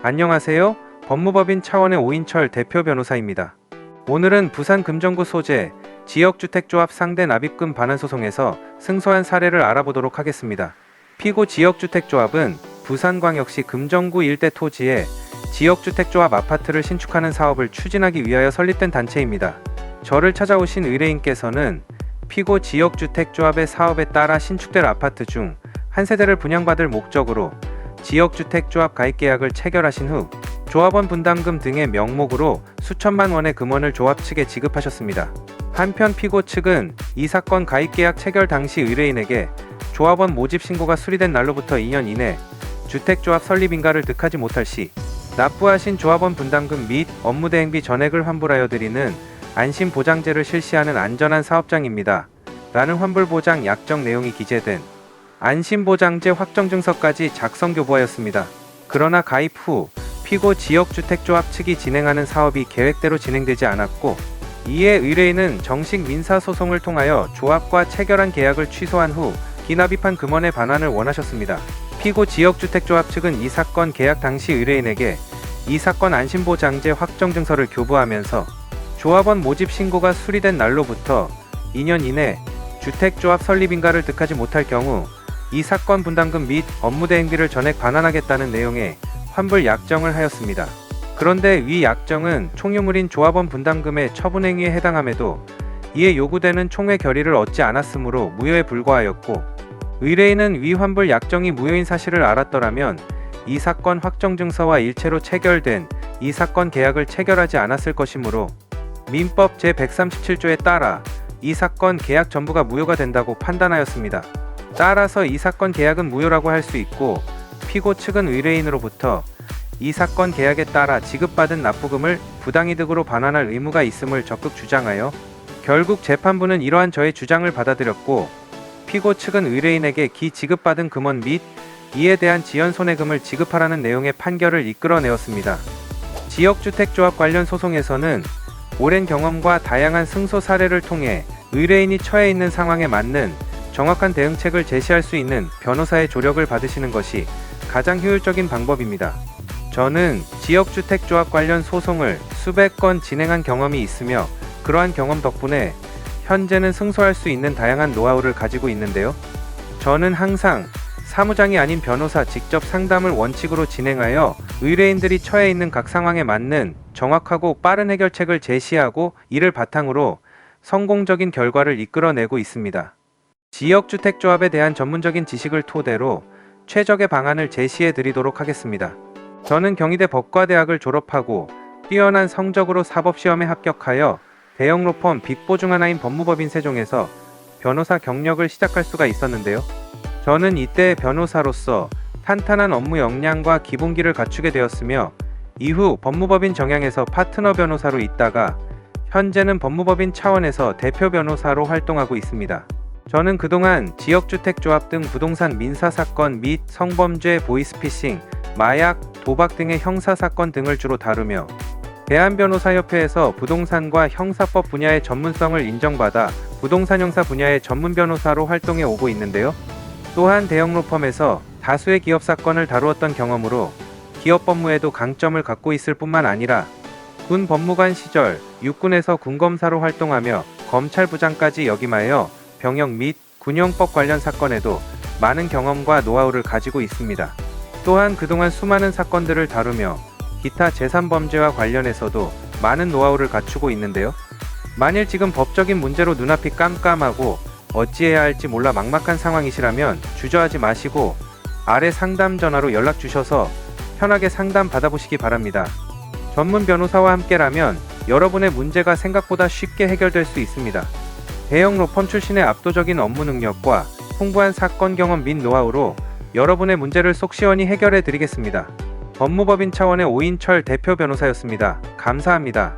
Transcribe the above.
안녕하세요. 법무법인 차원의 오인철 대표 변호사입니다. 오늘은 부산 금정구 소재 지역주택조합 상대 납입금 반환 소송에서 승소한 사례를 알아보도록 하겠습니다. 피고 지역주택조합은 부산광역시 금정구 일대 토지에 지역주택조합 아파트를 신축하는 사업을 추진하기 위하여 설립된 단체입니다. 저를 찾아오신 의뢰인께서는 피고 지역주택조합의 사업에 따라 신축될 아파트 중 한 세대를 분양받을 목적으로 지역주택조합 가입계약을 체결하신 후 조합원 분담금 등의 명목으로 수천만 원의 금원을 조합 측에 지급하셨습니다. 한편 피고 측은 이 사건 가입계약 체결 당시 의뢰인에게 조합원 모집 신고가 수리된 날로부터 2년 이내 주택조합 설립 인가를 득하지 못할 시 납부하신 조합원 분담금 및 업무 대행비 전액을 환불하여 드리는 안심 보장제를 실시하는 안전한 사업장입니다. 라는 환불 보장 약정 내용이 기재된 안심보장제 확정증서까지 작성 교부하였습니다. 그러나 가입 후 피고 지역주택조합 측이 진행하는 사업이 계획대로 진행되지 않았고 이에 의뢰인은 정식 민사소송을 통하여 조합과 체결한 계약을 취소한 후 기납입한 금원의 반환을 원하셨습니다. 피고 지역주택조합 측은 이 사건 계약 당시 의뢰인에게 이 사건 안심보장제 확정증서를 교부하면서 조합원 모집 신고가 수리된 날로부터 2년 이내 주택조합 설립인가를 득하지 못할 경우 이 사건 분담금 및 업무 대행비를 전액 반환하겠다는 내용의 환불 약정을 하였습니다. 그런데 위 약정은 총유물인 조합원 분담금의 처분행위에 해당함에도 이에 요구되는 총회 결의를 얻지 않았으므로 무효에 불과하였고 의뢰인은 위 환불 약정이 무효인 사실을 알았더라면 이 사건 확정 증서와 일체로 체결된 이 사건 계약을 체결하지 않았을 것이므로 민법 제137조에 따라 이 사건 계약 전부가 무효가 된다고 판단하였습니다. 따라서 이 사건 계약은 무효라고 할 수 있고 피고 측은 의뢰인으로부터 이 사건 계약에 따라 지급받은 납부금을 부당이득으로 반환할 의무가 있음을 적극 주장하여 결국 재판부는 이러한 저의 주장을 받아들였고 피고 측은 의뢰인에게 기 지급받은 금원 및 이에 대한 지연 손해금을 지급하라는 내용의 판결을 이끌어내었습니다. 지역주택조합 관련 소송에서는 오랜 경험과 다양한 승소 사례를 통해 의뢰인이 처해 있는 상황에 맞는 정확한 대응책을 제시할 수 있는 변호사의 조력을 받으시는 것이 가장 효율적인 방법입니다. 저는 지역주택조합 관련 소송을 수백 건 진행한 경험이 있으며 그러한 경험 덕분에 현재는 승소할 수 있는 다양한 노하우를 가지고 있는데요. 저는 항상 사무장이 아닌 변호사 직접 상담을 원칙으로 진행하여 의뢰인들이 처해 있는 각 상황에 맞는 정확하고 빠른 해결책을 제시하고 이를 바탕으로 성공적인 결과를 이끌어내고 있습니다. 지역주택조합에 대한 전문적인 지식을 토대로 최적의 방안을 제시해 드리도록 하겠습니다. 저는 경희대 법과대학을 졸업하고 뛰어난 성적으로 사법시험에 합격하여 대형 로펌 빅보 중 하나인 법무법인 세종에서 변호사 경력을 시작할 수가 있었는데요. 저는 이때 변호사로서 탄탄한 업무 역량과 기본기를 갖추게 되었으며 이후 법무법인 정양에서 파트너 변호사로 있다가 현재는 법무법인 차원에서 대표 변호사로 활동하고 있습니다. 저는 그동안 지역주택조합 등 부동산 민사사건 및 성범죄 보이스피싱, 마약, 도박 등의 형사사건 등을 주로 다루며 대한변호사협회에서 부동산과 형사법 분야의 전문성을 인정받아 부동산 형사 분야의 전문 변호사로 활동해 오고 있는데요. 또한 대형 로펌에서 다수의 기업 사건을 다루었던 경험으로 기업 법무에도 강점을 갖고 있을 뿐만 아니라 군 법무관 시절 육군에서 군검사로 활동하며 검찰부장까지 역임하여 병역 및 군용법 관련 사건에도 많은 경험과 노하우를 가지고 있습니다. 또한 그동안 수많은 사건들을 다루며 기타 재산 범죄와 관련해서도 많은 노하우를 갖추고 있는데요. 만일 지금 법적인 문제로 눈앞이 깜깜하고 어찌해야 할지 몰라 막막한 상황이시라면 주저하지 마시고 아래 상담 전화로 연락 주셔서 편하게 상담 받아보시기 바랍니다. 전문 변호사와 함께라면 여러분의 문제가 생각보다 쉽게 해결될 수 있습니다. 대형 로펌 출신의 압도적인 업무 능력과 풍부한 사건 경험 및 노하우로 여러분의 문제를 속 시원히 해결해 드리겠습니다. 법무법인 차원의 오인철 대표 변호사였습니다. 감사합니다.